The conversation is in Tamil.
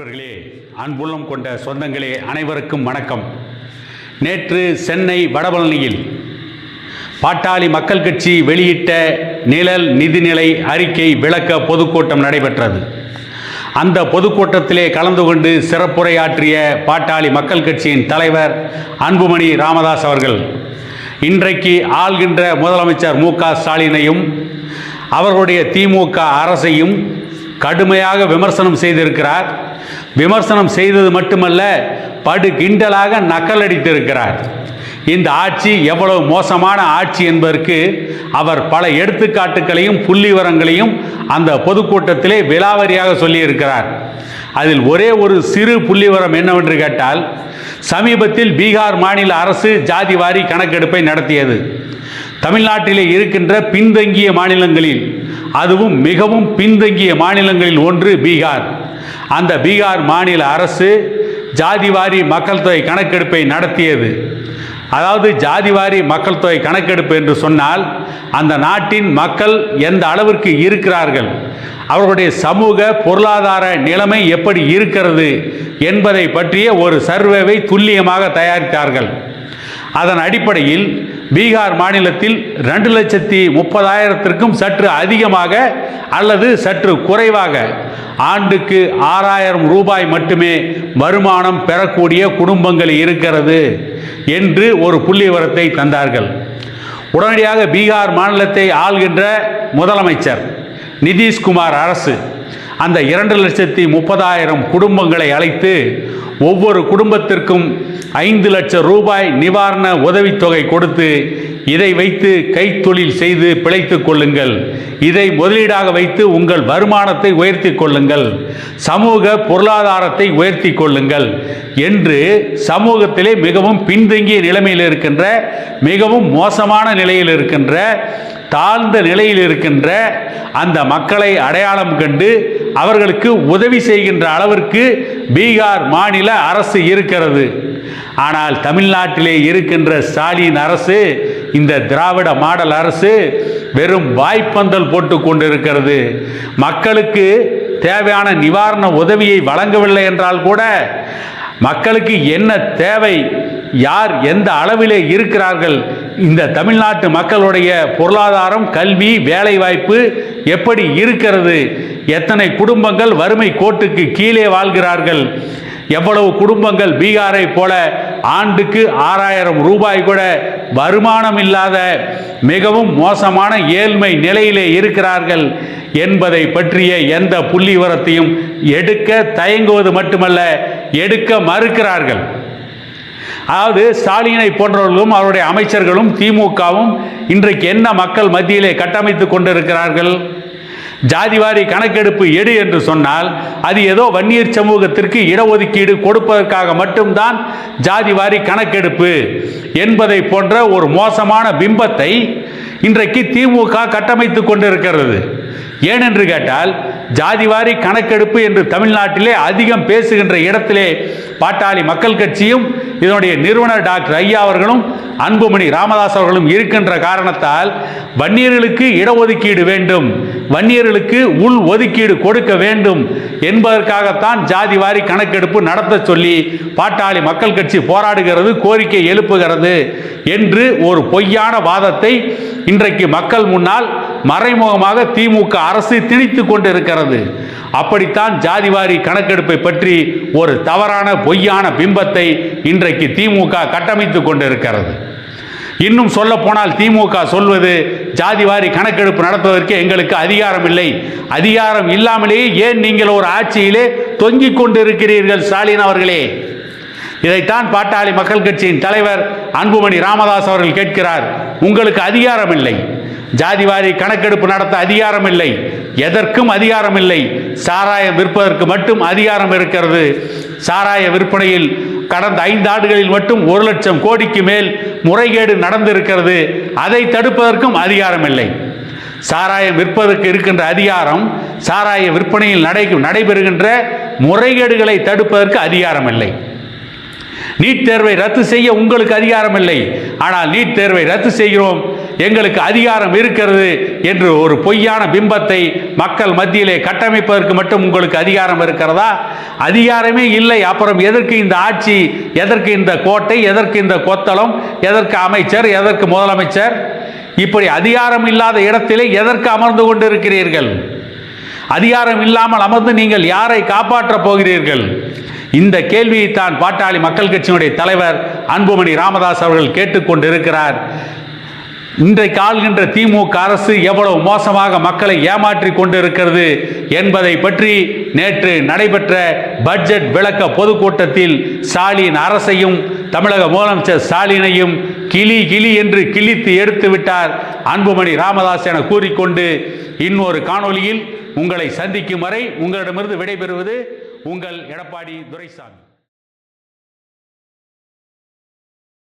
நண்பர்களே அன்புள்ளம் கொண்ட சொந்தங்களே அனைவருக்கும் வணக்கம். நேற்று சென்னை வடபழனியில் பாட்டாளி மக்கள் கட்சி வெளியிட்ட நிழல் நிதிநிலை அறிக்கை விளக்க பொதுக்கூட்டம் நடைபெற்றது. அந்த பொதுக்கூட்டத்திலே கலந்து கொண்டு சிறப்புரையாற்றிய பாட்டாளி மக்கள் கட்சியின் தலைவர் அன்புமணி ராமதாஸ் அவர்கள் இன்றைக்கு ஆள்கின்ற முதலமைச்சர் மு க ஸ்டாலினையும் அவர்களுடைய திமுக அரசையும் கடுமையாக விமர்சனம் செய்திருக்கிறார். விமர்சனம் செய்தது மட்டுமல்ல படு கிண்டலாக நக்கலடித்திருக்கிறார். இந்த ஆட்சி எவ்வளவு மோசமான ஆட்சி என்பதற்கு அவர் பல எடுத்துக்காட்டுகளையும் புள்ளிவரங்களையும் அந்த பொதுக்கூட்டத்திலே விலாவரியாக சொல்லியிருக்கிறார். அதில் ஒரே ஒரு சிறு புள்ளிவரம் என்னவென்று கேட்டால் சமீபத்தில் பீகார் மாநில அரசு ஜாதிவாரி கணக்கெடுப்பை நடத்தியது. தமிழ்நாட்டிலே இருக்கின்ற பின்தங்கிய மாநிலங்களில் அதுவும் மிகவும் பின்தங்கிய மாநிலங்களில் ஒன்று பீகார். அந்த பீகார் மாநில அரசு ஜாதிவாரி மக்கள் தொகை கணக்கெடுப்பை நடத்தியது. அதாவது ஜாதிவாரி மக்கள் தொகை கணக்கெடுப்பு என்று சொன்னால் அந்த நாட்டின் மக்கள் எந்த அளவிற்கு இருக்கிறார்கள் அவர்களுடைய சமூக பொருளாதார நிலைமை எப்படி இருக்கிறது என்பதை பற்றிய ஒரு சர்வேவை துல்லியமாக தயாரித்தார்கள். அதன் அடிப்படையில் பீகார் மாநிலத்தில் ரெண்டு லட்சத்தி முப்பதாயிரத்திற்கும் சற்று அதிகமாக அல்லது சற்று குறைவாக ஆண்டுக்கு ஆறாயிரம் ரூபாய் மட்டுமே வருமானம் பெறக்கூடிய குடும்பங்கள் இருக்கிறது என்று ஒரு புள்ளிவரத்தை தந்தார்கள். உடனடியாக பீகார் மாநிலத்தை ஆள்கின்ற முதலமைச்சர் நிதிஷ்குமார் அரசு அந்த இரண்டு லட்சத்தி முப்பதாயிரம் குடும்பங்களை அழைத்து ஒவ்வொரு குடும்பத்திற்கும் ஐந்து லட்சம் ரூபாய் நிவாரண உதவித்தொகை கொடுத்து இதை வைத்து கைத்தொழில் செய்து பிழைத்துக் கொள்ளுங்கள். இதை முதலீடாக வைத்து உங்கள் வருமானத்தை உயர்த்தி கொள்ளுங்கள். சமூக பொருளாதாரத்தை உயர்த்தி கொள்ளுங்கள். என்று சமூகத்திலே மிகவும் பின்தங்கிய நிலைமையில் இருக்கின்ற மிகவும் மோசமான நிலையில் இருக்கின்ற தாழ்ந்த நிலையில் இருக்கின்ற அந்த மக்களை அடையாளம் கண்டு அவர்களுக்கு உதவி செய்கின்ற அளவிற்கு பீகார் மாநில அரசு இருக்கிறது. ஆனால் தமிழ்நாட்டிலே இருக்கின்ற ஸ்டாலின் அரசு இந்த திராவிட மாடல் அரசு வெறும் வாய்ப்பந்தல் போட்டு கொண்டிருக்கிறது. மக்களுக்கு தேவையான நிவாரண உதவியை வழங்கவில்லை என்றால் கூட மக்களுக்கு என்ன தேவை யார் எந்த அளவிலே இருக்கிறார்கள் இந்த தமிழ்நாட்டு மக்களுடைய பொருளாதாரம் கல்வி வேலைவாய்ப்பு எப்படி இருக்கிறது எத்தனை குடும்பங்கள் வறுமை கோட்டுக்கு கீழே வாழ்கிறார்கள் எவ்வளவு குடும்பங்கள் பீகாரை போல ஆண்டுக்கு ஆறாயிரம் ரூபாய் கூட வருமானம் இல்லாத மிகவும் மோசமான ஏழ்மை நிலையிலே இருக்கிறார்கள் என்பதை பற்றிய எந்த புள்ளிவரத்தையும் எடுக்க தயங்குவது மட்டுமல்ல எடுக்க மறுக்கிறார்கள். அதாவது ஸ்டாலினை போன்றவர்களும் அவருடைய அமைச்சர்களும் திமுகவும் இன்றைக்கு என்ன மக்கள் மத்தியிலே கட்டமைத்து கொண்டிருக்கிறார்கள்? ஜாதிவாரி கணக்கெடுப்பு எடு என்று சொன்னால் அது ஏதோ வன்னியர் சமூகத்திற்கு இடஒதுக்கீடு கொடுப்பதற்காக மட்டும்தான் ஜாதிவாரி கணக்கெடுப்பு என்பதை போன்ற ஒரு மோசமான பிம்பத்தை இன்றைக்கு திமுக கட்டமைத்து கொண்டிருக்கிறது. ஏனென்று கேட்டால் ஜாதிவாரி கணக்கெடுப்பு என்று தமிழ்நாட்டிலே அதிகம் பேசுகின்ற இடத்திலே பாட்டாளி மக்கள் கட்சியும் இதனுடைய நிறுவனர் டாக்டர் ஐயா அவர்களும் அன்புமணி ராமதாஸ் அவர்களும் இருக்கின்ற காரணத்தால் வன்னியர்களுக்கு இடஒதுக்கீடு வேண்டும் வன்னியர்களுக்கு உள் ஒதுக்கீடு கொடுக்க வேண்டும் என்பதற்காகத்தான் ஜாதிவாரி கணக்கெடுப்பு நடத்த சொல்லி பாட்டாளி மக்கள் கட்சி போராடுகிறது கோரிக்கை எழுப்புகிறது என்று ஒரு பொய்யான வாதத்தை இன்றைக்கு மக்கள் முன்னால் மறைமுகமாக திமுக அரசு திணித்து கொண்டிருக்கிறது. அப்படித்தான் ஜாதிவாரி கணக்கெடுப்பை பற்றி ஒரு தவறான பொய்யான பிம்பத்தை இன்றைக்கு திமுக கட்டமைத்து கொண்டிருக்கிறது. இன்னும் சொல்ல போனால் திமுக சொல்வது ஜாதிவாரி கணக்கெடுப்பு நடத்துவதற்கு எங்களுக்கு அதிகாரம் இல்லை. அதிகாரம் இல்லாமலேயே ஏன் நீங்கள் ஒரு ஆட்சியிலே தொங்கிக் கொண்டிருக்கிறீர்கள் ஸ்டாலின் அவர்களே? இதைத்தான் பாட்டாளி மக்கள் கட்சியின் தலைவர் அன்புமணி ராமதாஸ் அவர்கள் கேட்கிறார். உங்களுக்கு அதிகாரம் இல்லை. ஜாதிவாரி கணக்கெடுப்பு நடத்த அதிகாரம் இல்லை எதற்கும் அதிகாரம் இல்லை சாராயம் விற்பதற்கு மட்டும் அதிகாரம் இருக்கிறது. சாராய விற்பனையில் கடந்த ஐந்து ஆண்டுகளில் மட்டும் ஒரு லட்சம் கோடிக்கு மேல் முறைகேடு நடந்திருக்கிறது. அதை தடுப்பதற்கும் அதிகாரம் இல்லை சாராயம் விற்பதற்கு இருக்கின்ற அதிகாரம் சாராய விற்பனையில் நடை நடைபெறுகின்ற முறைகேடுகளை தடுப்பதற்கு அதிகாரம் இல்லை நீட் தேர்வை ரத்து செய்ய உங்களுக்கு அதிகாரம் இல்லை ஆனால் நீட் தேர்வை ரத்து செய்கிறோம். எங்களுக்கு அதிகாரம் இருக்கிறது என்று ஒரு பொய்யான பிம்பத்தை மக்கள் மத்தியிலே கட்டமைப்பதற்கு மட்டும் உங்களுக்கு அதிகாரம் இருக்கிறதா? அதிகாரமே இல்லை. அப்புறம் எதற்கு இந்த ஆட்சி? எதற்கு இந்த கோட்டை? எதற்கு இந்த கொத்தளம்? எதற்கு அமைச்சர்? எதற்கு முதலமைச்சர்? இப்படி அதிகாரம் இல்லாத இடத்திலே எதற்கு அமர்ந்து கொண்டிருக்கிறீர்கள்? அதிகாரம் இல்லாமல் அமர்ந்து நீங்கள் யாரை காப்பாற்றப் போகிறீர்கள்? இந்த கேள்வியைத்தான் பாட்டாளி மக்கள் கட்சியினுடைய தலைவர் அன்புமணி ராமதாஸ் அவர்கள் கேட்டுக்கொண்டிருக்கிறார். இன்றைக்கு ஆள்கின்ற திமுக அரசு எவ்வளவு மோசமாக மக்களை ஏமாற்றி கொண்டிருக்கிறது என்பதை பற்றி நேற்று நடைபெற்ற பட்ஜெட் விளக்க பொதுக்கூட்டத்தில் ஸ்டாலின் அரசையும் தமிழக முதலமைச்சர் ஸ்டாலினையும் கிளி கிளி என்று கிழித்து எடுத்து விட்டார். அன்புமணி ராமதாஸ் என கூறிக்கொண்டு இன்னொரு காணொளியில் உங்களை சந்திக்கும் வரை உங்களிடமிருந்து விடைபெறுவது உங்கள் எடப்பாடி துரைசாமி.